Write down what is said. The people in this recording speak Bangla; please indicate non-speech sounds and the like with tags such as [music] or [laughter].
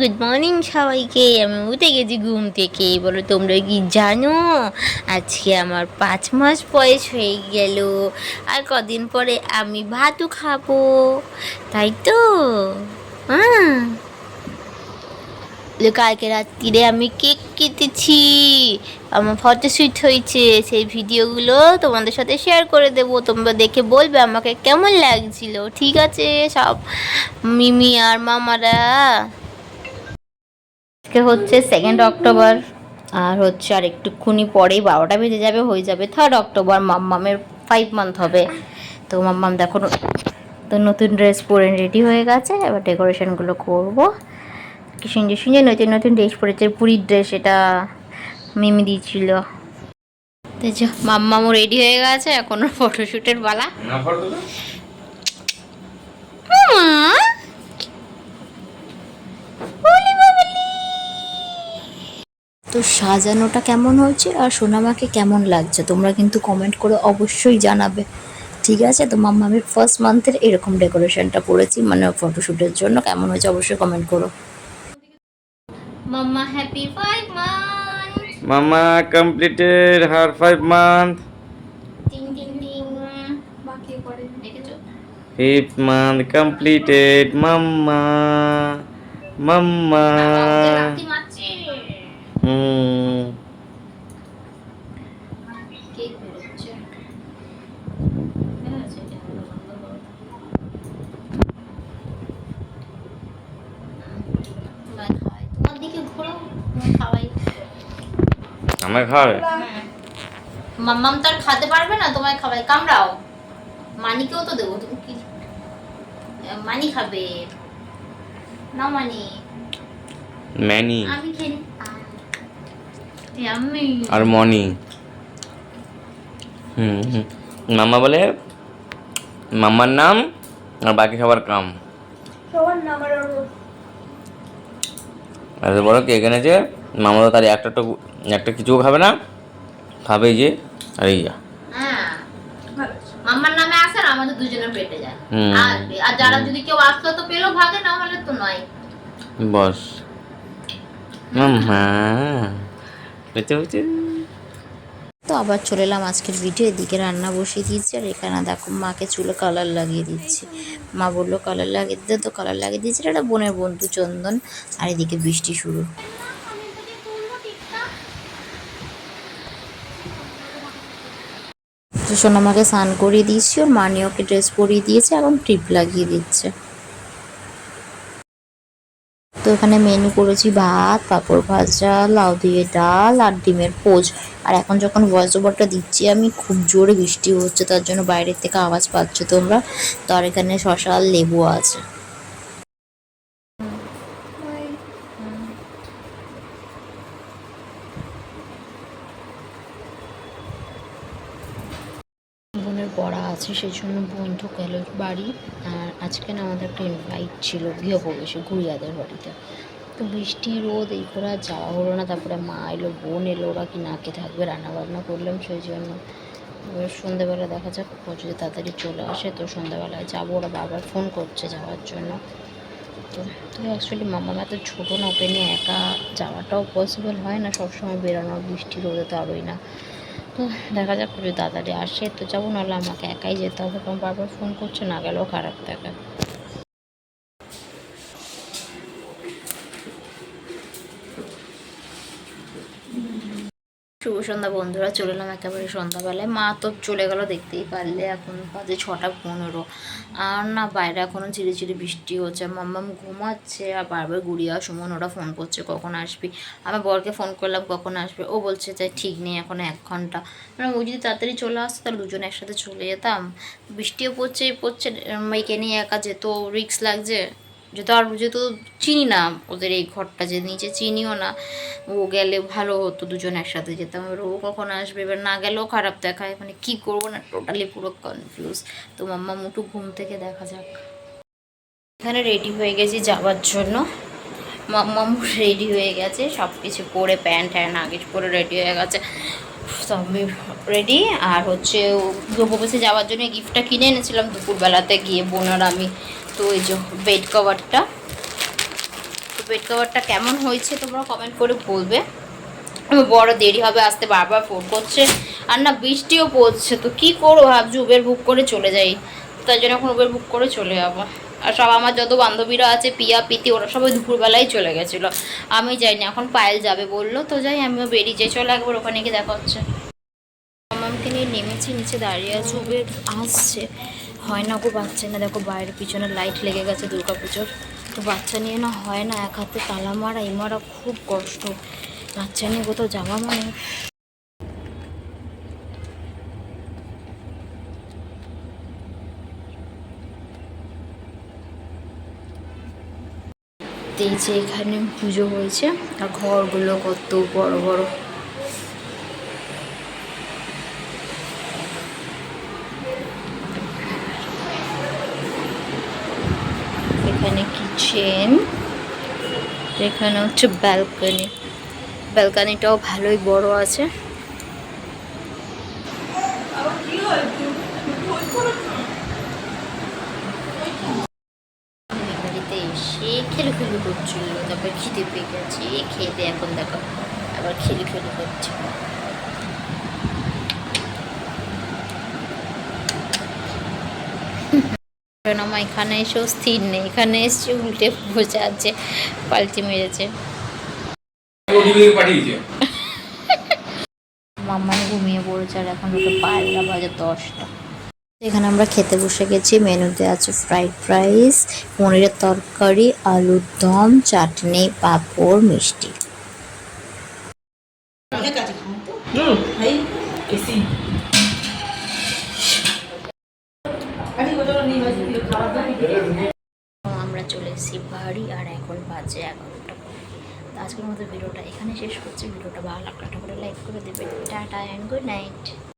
গুড মর্নিং সবাইকে। আমি উঠে গেছি ঘুম থেকে। বলো, তোমরা কি জানো? আজকে আমার পাঁচ মাস বয়স হয়ে গেল। আর কদিন পরে আমি ভাতও খাব। তাই তো? হ্যাঁ। কালকে রাত্রিরে আমি কেক কেটেছি। আমার ফটোশ্যুট হয়েছে। সেই ভিডিওগুলো তোমাদের সাথে শেয়ার করে দেবো। তোমরা দেখে বলবে আমাকে কেমন লাগছিল। ঠিক আছে, সব মিমি আর মামারা। আজকে হচ্ছে সেকেন্ড অক্টোবর আর হচ্ছে আর একটুক্ষুনি পরেই বারোটা বেজে যাবে হয়ে যাবে থার্ড অক্টোবর মাম্মামের ফাইভ মান্থ হবে। তো মাম্মাম দেখো তো নতুন ড্রেস পরে রেডি হয়ে গেছে এবার ডেকোরেশনগুলো করব। কি সুন্দর সুন্দর নতুন নতুন ড্রেস পরেছে পুরীর ড্রেস এটা মিমি দিয়েছিল। তো মাম্মামও রেডি হয়ে গেছে এখন ফটোশ্যুটের বালা। না তো সাজানোটা কেমন হয়েছে আর সোনামাকে কেমন লাগছে? তোমরা কিন্তু কমেন্ট করে অবশ্যই জানাবে। ঠিক আছে? তো মাম্মা আমি ফার্স্ট মান্থের এরকম ডেকোরেশনটা করেছি মানে ফটোশ্যুটের জন্য। কেমন হয়েছে অবশ্যই কমেন্ট করো। মাম্মা হ্যাপি ফাইভ মান্থ মামা কমপ্লিটেড হার ফাইভ মান্থ টিং টিং টিং! দেখেছ? ফিফথ মান্থ কমপ্লিটেড মাম্মা! মাম্মা! আমার খাওয়াবে? মাম্মাম তার খাতে পারবে না তোমায় খাওয়াই কামড়াও। মানিকেও তো দেবো তুমি কি মানি খাবে। না মানি। ম্যানি। আমি খেয়ে। আর মনি হুম হুম। মাম্মা বলে মাম্মার নাম আর বাকি সবার কাম। এত বড় কেক এনেছে মামা তো তার একটা একটা কিছুও খাবে না খাবে যে আর এই যা। হ্যাঁ। মাম্মার নামে আসে আর আমাদের দুজনের পেটে যায়। হুম। আর আর যারা যদি কেউ আসতো তো পেল ভাগে না হলে তো নয়। বস। মাম্মা তো আবার চলে এলাম আজকের ভিডিও এদিকে রান্না বসিয়ে দিয়েছি আর এখানে দেখো মাকে চুলে কালার লাগিয়ে দিচ্ছি। মা বলল কালার লাগিয়ে দিতে, তো কালার লাগিয়ে দিয়েছি, এটা বোনের বন্ধু চন্দন। আর এদিকে বৃষ্টি শুরু। সোনামাকে স্নান করিয়ে দিয়েছি, ওর মানি ওকে ড্রেস পরিয়ে দিয়েছে এখন টিপ লাগিয়ে দিচ্ছে। তো এখানে মেনু করেছি ভাত, পাঁপড় ভাজা, লাউ দিয়ে ডাল আর ডিমের পোজ। আর এখন যখন ভয়েস ওভারটা দিচ্ছি, আমি খুব জোরে বৃষ্টি হচ্ছে, তার জন্য বাইরের থেকে আওয়াজ পাচ্ছ তোমরা। তো আর এখানে শশা লেবু আছে। বোনের পড়া আছে, সেই জন্য বন্ধু গেল বাড়ি। আর আজকে না আমাদের একটা ইনভাইট ছিল, গৃহপ্রবেশে, গুড়িয়াদের বাড়িতে। তো বৃষ্টি, রোদ, এই করে আর যাওয়া হলো না। তারপরে মা এলো, বোন এলো, ওরা কি নাকে থাকবে রান্না বান্না করলাম সেই জন্য। এবার সন্ধেবেলা দেখা যাক, ও যদি তাড়াতাড়ি চলে আসে, তো সন্ধেবেলায় যাব। ওরা বারবার ফোন করছে যাওয়ার জন্য। তো তো অ্যাকচুয়ালি মামা এত ছোটো না, ওকে নিয়ে একা যাওয়াটাও পসিবল হয় না। সবসময় বেরোনো, বৃষ্টি, রোদে তো আরোই না। তো দেখা যাক যদি তাড়াতাড়ি আসে। তো যাব, নাহলে আমাকে একাই যেতে হবে। কারণ বারবার ফোন করছে, না গেলেও খারাপ থাকে। শুভ সন্ধ্যা, বন্ধুরা। চলে এলাম একেবারে সন্ধ্যাবেলায়। মা তো চলে গেল, দেখতেই পারলে। এখন বাজে ছটা পনেরো। আর না, বাইরে এখনও ঝিরিঝিরি বৃষ্টি হচ্ছে। মাম্মাম ঘুমাচ্ছে, আর বারবার গুড়িয়া সুমন ওরা ফোন করছে, কখন আসবি? আমার বরকে ফোন করলাম, কখন আসবে? ও বলছে যে ঠিক নেই, এখন এক ঘণ্টা। মানে ও যদি তাড়াতাড়ি চলে আসতো, তাহলে দুজন একসাথে চলে যেতাম। বৃষ্টিও পড়ছে পড়ছে মেয়েকে নিয়ে একা যেত রিক্স লাগছে। যেহেতু আর যেহেতু চিনি না, ওদের এই ঘরটা যে নিচে চিনিও না। ও গেলে ভালো হতো দুজন একসাথে যেতাম। এবার ও কখন আসবে? এবার না গেলেও খারাপ দেখায়। মানে কি করব না? টোটালি পুরো কনফিউজ তো মাম্মা মুটু ঘুম থেকে দেখা যাক। এখানে রেডি হয়ে গেছি যাওয়ার জন্য। মাম্মাম রেডি হয়ে গেছে। সব কিছু পরে প্যান্ট ট্যান্ট আগে পরে রেডি হয়ে গেছে। আমি রেডি আর হচ্ছে গোপোসে যাওয়ার জন্য গিফটটা কিনে এনেছিলাম। দুপুরবেলাতে গিয়ে বোনার আমি তো ওই যে বেড কভারটা তো বেড কভারটা কেমন হয়েছে তোমরা কমেন্ট করে বলবে। বড় দেরি হবে, আসতে বারবার ফোন করছে। আর না, বৃষ্টিও পড়ছে, তো কি করব ভাবছি উবের বুক করে চলে যাই। তাই জন্য এখন উবের বুক করে চলে যাব। আর সব আমার যত বান্ধবীরা আছে, পিয়া, পিতি, ওরা সবাই দুপুরবেলায় চলে গেছিল। আমি যাইনি, এখন পায়েল যাবে বলল। তো যাই, আমিও বেরিয়ে যাই, চলে একবার ওখানে গিয়ে দেখা হচ্ছে। মামাকে নিয়ে নেমেছি, নিচে দাঁড়িয়ে আছে উবের আসছে। হয় না গো বাচ্চা না দেখো বাইরের পিছনে লাইট লেগে গেছে দুর্গা পুজোর। তো বাচ্চা নিয়ে না হয় না, এক হাতে তালা মারা, এই মারা খুব কষ্ট। বাচ্চা নিয়ে কোথাও যাওয়া মানে এই যে এখানে পুজো হয়েছে, আর ঘরগুলো কত বড় বড় এখানে কিচেন এখানে হচ্ছে ব্যালকনি ব্যালকনিটাও ভালোই বড় আছে। এসে খেলে খেলে করছিল, তারপর খিদে পেয়ে গেছে, খেয়ে এখন দেখো, আবার খেলে খেলে করছে। কারণ আমার এখানে এসেও স্থির নেই। এখানে এসে উল্টে বসে আছে পাল্টি মেরেছে। [laughs] মাম্মা ঘুমিয়ে পড়েছে আর এখন ওকে পায়রা বাজে দশটা। এখানে আমরা খেতে বসে গেছি। মেনুতে আছে ফ্রাইড রাইস পনিরের তরকারি আলুর দম চাটনি পাঁপড় মিষ্টি। আমরা চলে এসেছি বাড়ি আর এখন বাজে এগারোটা। আজকের মতো ভিডিওটা এখানে শেষ করছি। ভিডিওটা ভালো লাগলে করে লাইক করে দেবে টাটা অ্যান্ড গুড নাইট